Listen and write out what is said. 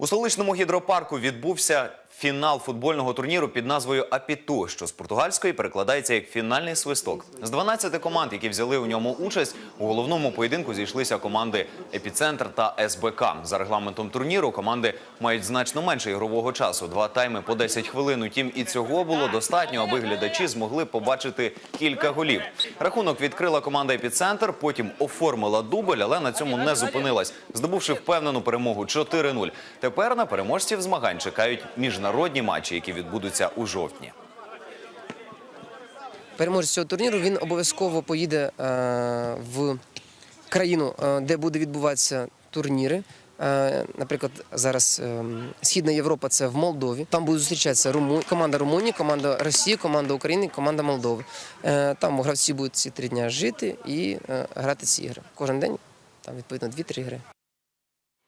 У столичному гідропарку відбувся фінал футбольного турніру під назвою Апіту, що з португальської перекладається як фінальний свисток. З 12 команд, які взяли у ньому участь, у головному поєдинку зійшлися команди Епіцентр та СБК. За регламентом турніру команди мають значно менше ігрового часу. Два тайми по 10 хвилин. Утім, і цього було достатньо, аби глядачі змогли побачити кілька голів. Рахунок відкрила команда Епіцентр, потім оформила дубль, але на цьому не зупинилась, здобувши впевнену перемогу 4-0. Тепер на переможців змагань чекають міжнародні матчі, які відбудуться у жовтні. переможець цього турніру він обов'язково поїде е, в країну, е, де буде відбуватися турніри. Е, Наприклад, зараз Східна Європа це в Молдові. Там будуть зустрічатися команда Румунії, команда Росії, команда України, команда Молдови. Там гравці будуть ці три дні жити і грати ці ігри. Кожен день там відповідно 2-3 гри.